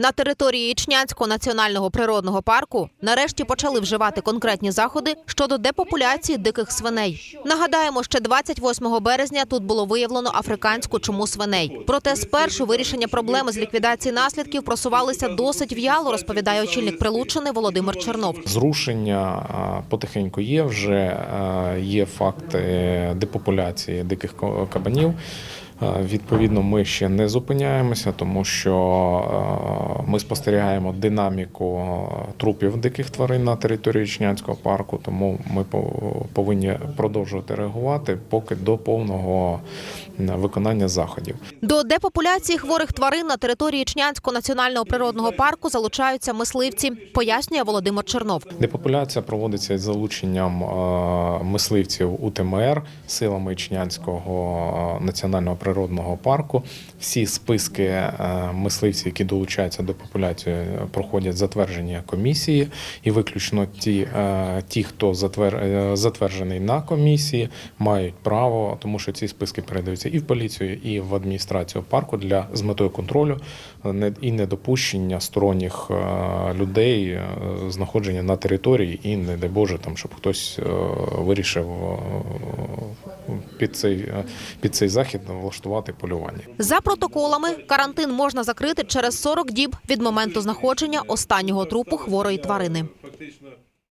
На території Ічнянського національного природного парку нарешті почали вживати конкретні заходи щодо депопуляції диких свиней. Нагадаємо, ще 28 березня тут було виявлено африканську чуму свиней. Проте спершу вирішення проблеми з ліквідації наслідків просувалися досить в'яло, розповідає очільник Прилуччини Володимир Чернов. Зрушення потихеньку є. Вже є факти депопуляції диких кабанів. А, Відповідно, ми ще не зупиняємося, тому що ми спостерігаємо динаміку трупів диких тварин на території Ічнянського парку. Тому ми по- повинні продовжувати реагувати поки до повного виконання заходів. До депопуляції хворих тварин на території Ічнянського національного природного парку залучаються мисливці, пояснює Володимир Чернов. Депопуляція проводиться із залученням е, мисливців УТМР силами Ічнянського е, національного природного парку. Всі списки е, мисливців, які долучаються до популяції, проходять затвердження комісії, і виключно ті, е, ті хто затвер, е, затверджений на комісії, мають право, тому що ці списки передаються і в поліцію, і в адміністрацію парку для з метою контролю і недопущення сторонніх людей знаходження на території, і не дай Боже, там щоб хтось вирішив під цей е, під цей захід влаштувати полювання. За протоколами карантин можна закрити через 40 діб від моменту знаходження останнього трупу хворої тварини.